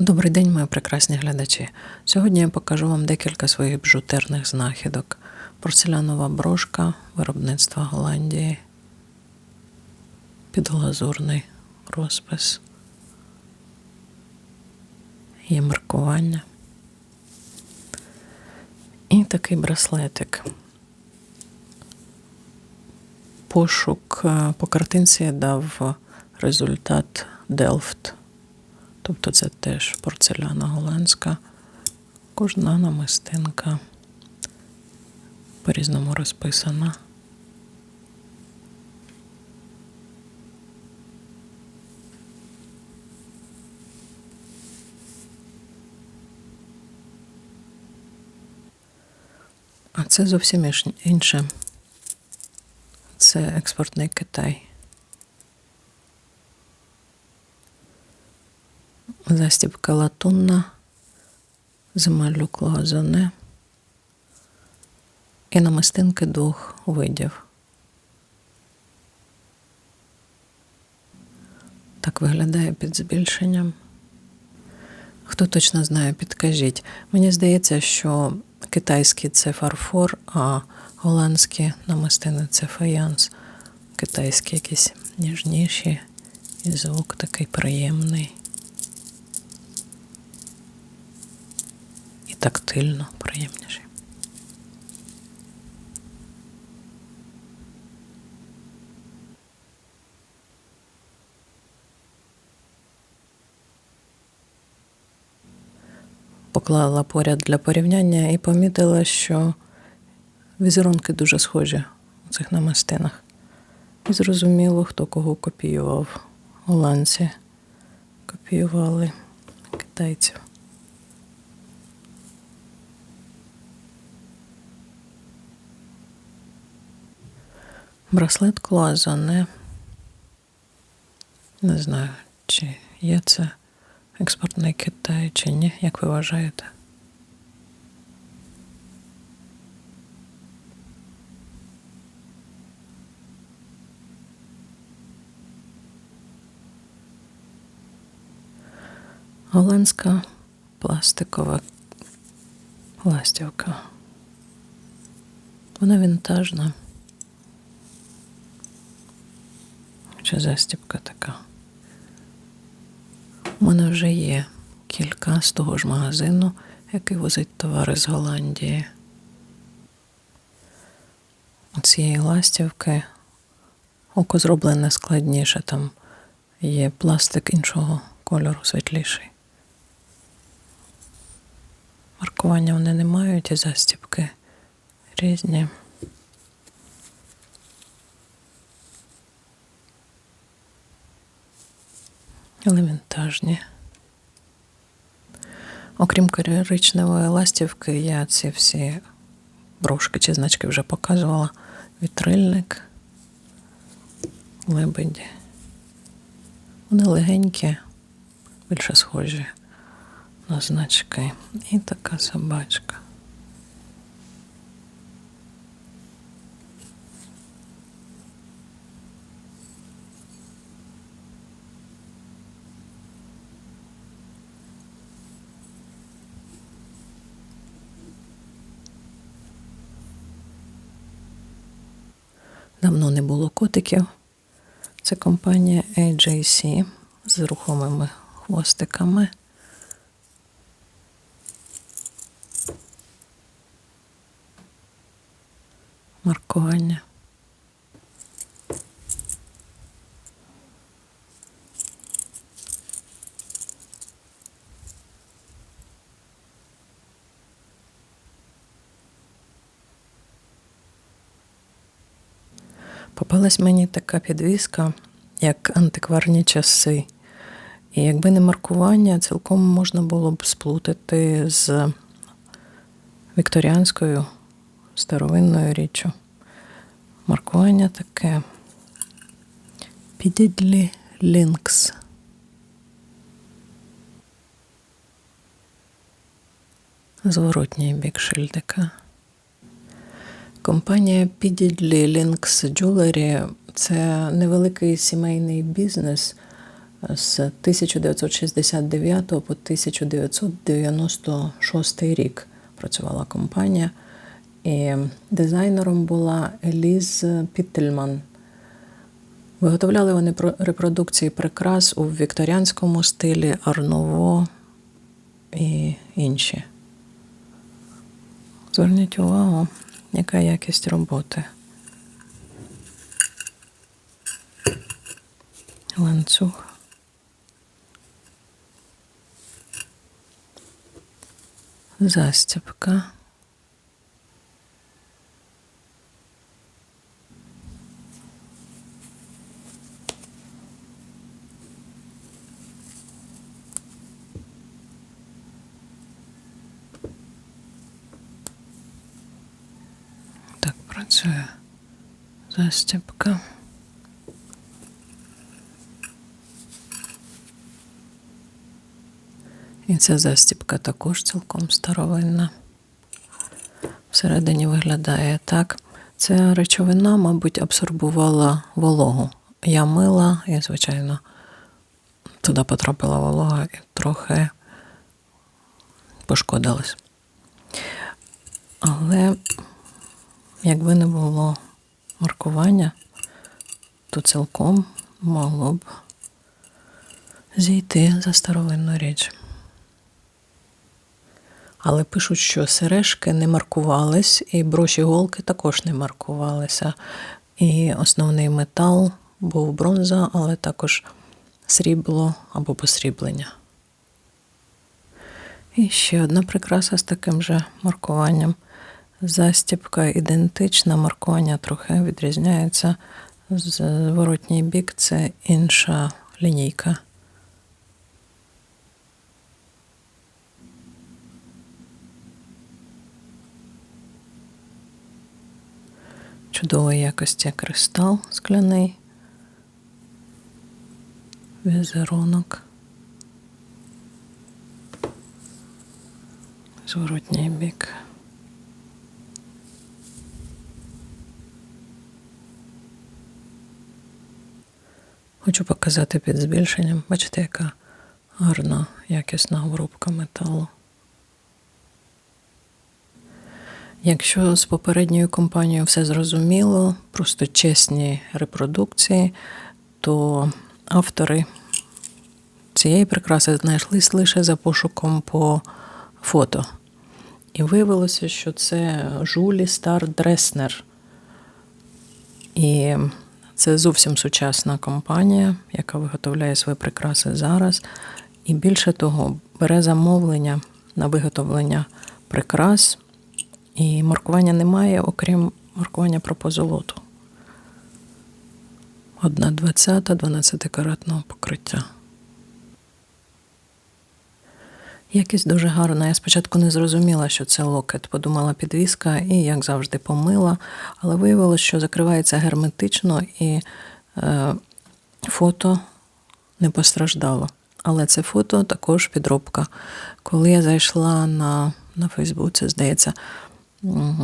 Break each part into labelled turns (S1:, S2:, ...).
S1: Добрий день, мої прекрасні глядачі. Сьогодні я покажу вам декілька своїх бжутерних знахідок. Порцелянова брошка виробництва Голландії, підглазурний розпис. Є маркування. І такий браслетик. Пошук е, по картинці дав результат Делфт. Тобто це теж порцеляна голландська, кожна намистинка по-різному розписана. А це зовсім інше. Це експортний Китай. Застібка латунна, земелю клоазоне і намистинки двох видів. Так виглядає під збільшенням. Хто точно знає, підкажіть. Мені здається, що китайський це фарфор, а голландські намистини це фаянс. Китайські якісь ніжніші, і звук такий приємний. І тактильно приємніший. Поклала поряд для порівняння і помітила, що візерунки дуже схожі у цих намистинах. І зрозуміло, хто кого копіював. Голландці копіювали китайців. Браслет Клуазоне. Не знаю, чи є це експортний Китай, чи ні, як ви вважаєте? Голландська пластикова ластівка. Вона вінтажна. Чи застібка така. У мене вже є кілька з того ж магазину, який возить товари з Голландії. У цієї ластівки око зроблене складніше, там є пластик іншого кольору світліший. Маркування вони не мають і застібки різні. Але вінтажні. Окрім коричневої ластівки, я ці всі брошки чи значки вже показувала. Вітрильник, лебеді. Вони легенькі, більше схожі на значки. І така собачка. Давно не було котиків. Це компанія AJC з рухомими хвостиками. Маркування. Попалась мені така підвіска, як антикварні часи. І якби не маркування, цілком можна було б сплутати з вікторіанською старовинною річчю. Маркування таке. Підідлі Лінкс. Зворотній бік шильдика. Компанія Pididdly Links Jewelry – це невеликий сімейний бізнес, з 1969 по 1996 рік працювала компанія. І дизайнером була Еліз Піттельман. Виготовляли вони репродукції прикрас у вікторіанському стилі, арново і інші. Зверніть увагу, яка якість роботи. Ланцюг. Застібка. Так працює застібка. І ця застібка також цілком старовинна. Всередині виглядає так. Ця речовина, мабуть, абсорбувала вологу. Я мила, і, звичайно, туди потрапила волога і трохи пошкодилась. Але якби не було маркування, то цілком могло б зійти за старовинну річ. Але пишуть, що сережки не маркувались, і броші голки також не маркувалися. І основний метал був бронза, але також срібло або посріблення. І ще одна прикраса з таким же маркуванням. Застібка ідентична, маркування трохи відрізняється. Зворотній бік це інша лінійка. Чудової якості кристал скляний, візерунок, зворотній бік. Хочу показати під збільшенням. Бачите, яка гарна якісна обробка металу. Якщо з попередньою компанією все зрозуміло, просто чесні репродукції, то автори цієї прикраси знайшлись лише за пошуком по фото. І виявилося, що це Жулі Стар Дреснер. І це зовсім сучасна компанія, яка виготовляє свої прикраси зараз. І більше того, бере замовлення на виготовлення прикрас. І маркування немає, окрім маркування про позолоту. Одна двадцята 12-каратного покриття. Якість дуже гарна. Я спочатку не зрозуміла, що це локет. Подумала підвіска і, як завжди, помила, але виявилося, що закривається герметично і е, фото не постраждало. Але це фото також підробка. Коли я зайшла на, на Фейсбуці, здається,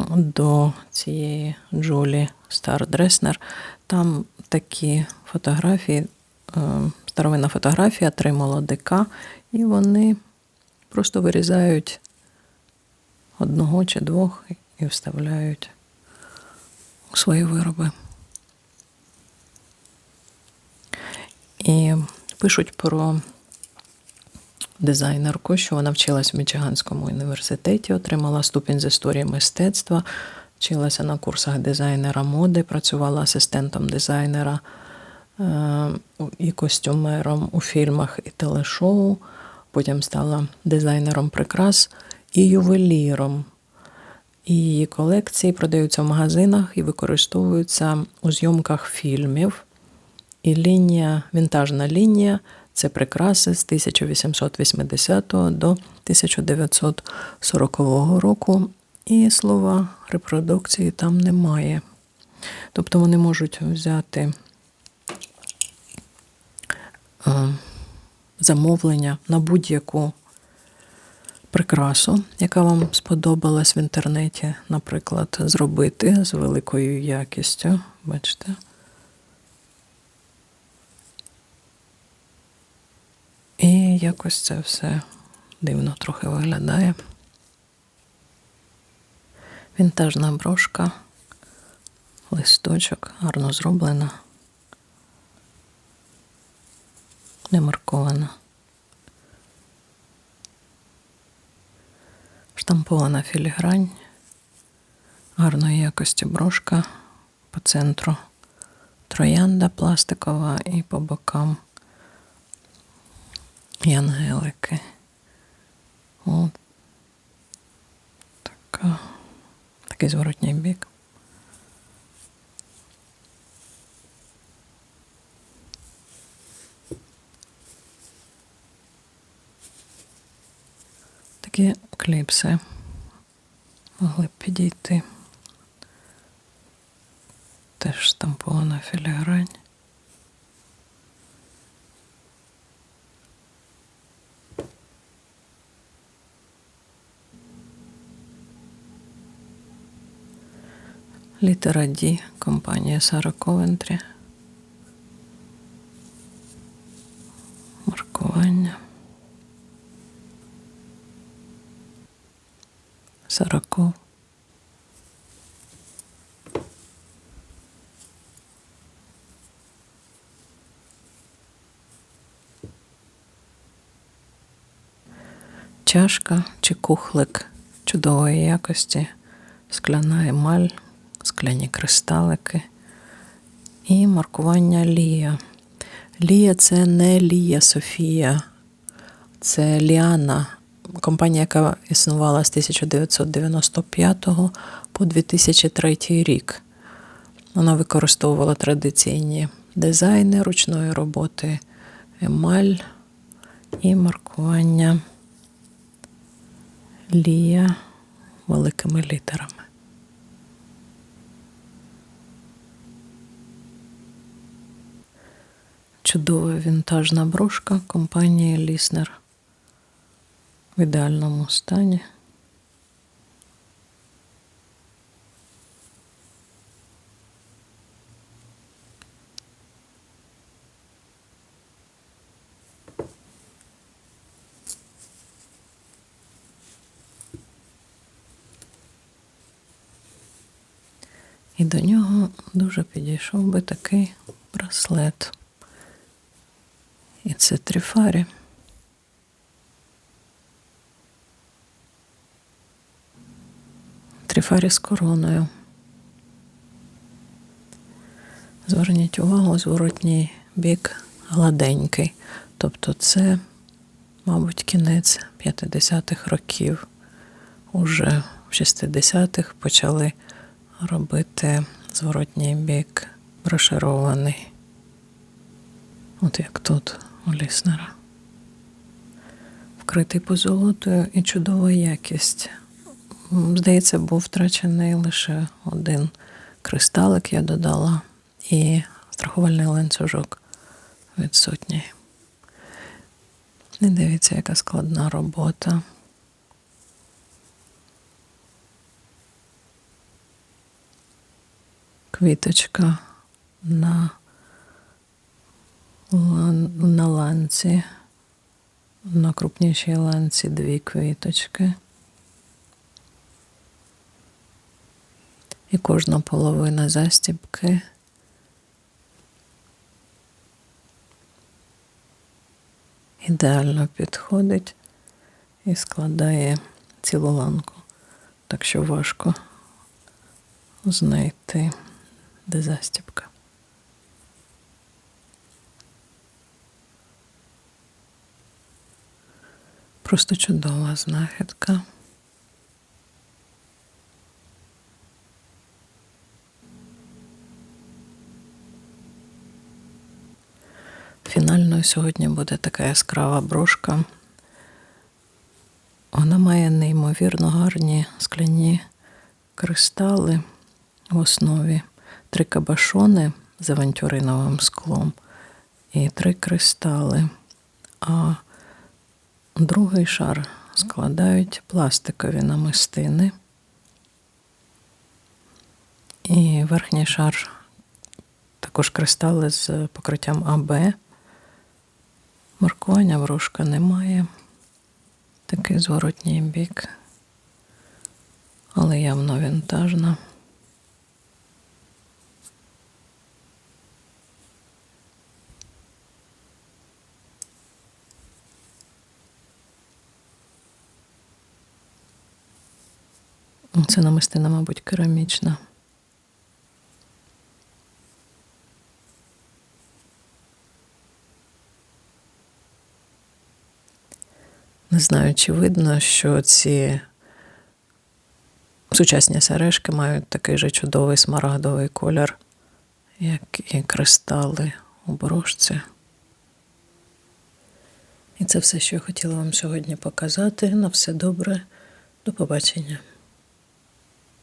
S1: до цієї Джулі Стар Дреснер, там такі фотографії, е, старовинна фотографія, три молодика, і вони просто вирізають одного чи двох і вставляють у свої вироби. І пишуть про дизайнерку, що вона вчилась в Мічиганському університеті, отримала ступінь з історії мистецтва, вчилася на курсах дизайнера моди, працювала асистентом дизайнера е, і костюмером у фільмах і телешоу. Потім стала дизайнером прикрас і ювеліром. І її колекції продаються в магазинах і використовуються у зйомках фільмів. І лінія, вінтажна лінія це прикраси з 1880 до 1940 року. І слова репродукції там немає. Тобто вони можуть взяти е, замовлення на будь-яку прикрасу, яка вам сподобалась в інтернеті, наприклад, зробити з великою якістю. Бачите? І якось це все дивно трохи виглядає. Вінтажна брошка, листочок, гарно зроблена. Не маркована. Штампована філігрань, гарної якості брошка по центру. Троянда пластикова і по бокам янгелики. От така, такий зворотній бік. Такі кліпси могли б підійти. Теж штампована філігрань. Літера Ді, компанія Сара Ковентрі. Маркування. Сараков. Чашка чи кухлик чудової якості, скляна емаль, скляні кристалики і маркування Лія. Лія це не Лія Софія, це Ліана, компанія, яка існувала з 1995 по 2003 рік. Вона використовувала традиційні дизайни ручної роботи, емаль і маркування Лія великими літерами. Чудова вінтажна брошка компанії Ліснер в ідеальному стані. І до нього дуже підійшов би такий браслет. І це тріфарі. Тріфарі з короною. Зверніть увагу, зворотній бік гладенький. Тобто це, мабуть, кінець 50-х років. Уже в 60-х почали робити зворотній бік броширований. От як тут у ліснера. Вкритий позолотою і чудова якість. Здається, був втрачений лише один кристалик, я додала, і страхувальний ланцюжок відсутній. І дивіться, яка складна робота. Квіточка на, на ланці, на крупнішій ланці дві квіточки. І кожна половина застібки ідеально підходить і складає цілу ланку. Так що важко знайти, де застібка. Просто чудова знахідка. Фінальною сьогодні буде така яскрава брошка. Вона має неймовірно гарні скляні кристали в основі, три кабашони з авантюриновим склом і три кристали. А другий шар складають пластикові намистини. І верхній шар також кристали з покриттям АБ. Маркування врушка немає. Такий зворотній бік. Але явно вінтажна. Це намистина, мабуть, керамічна. Не знаю, чи видно, що ці сучасні сережки мають такий же чудовий смарагдовий колір, як і кристали у брошці. І це все, що я хотіла вам сьогодні показати. На все добре. До побачення.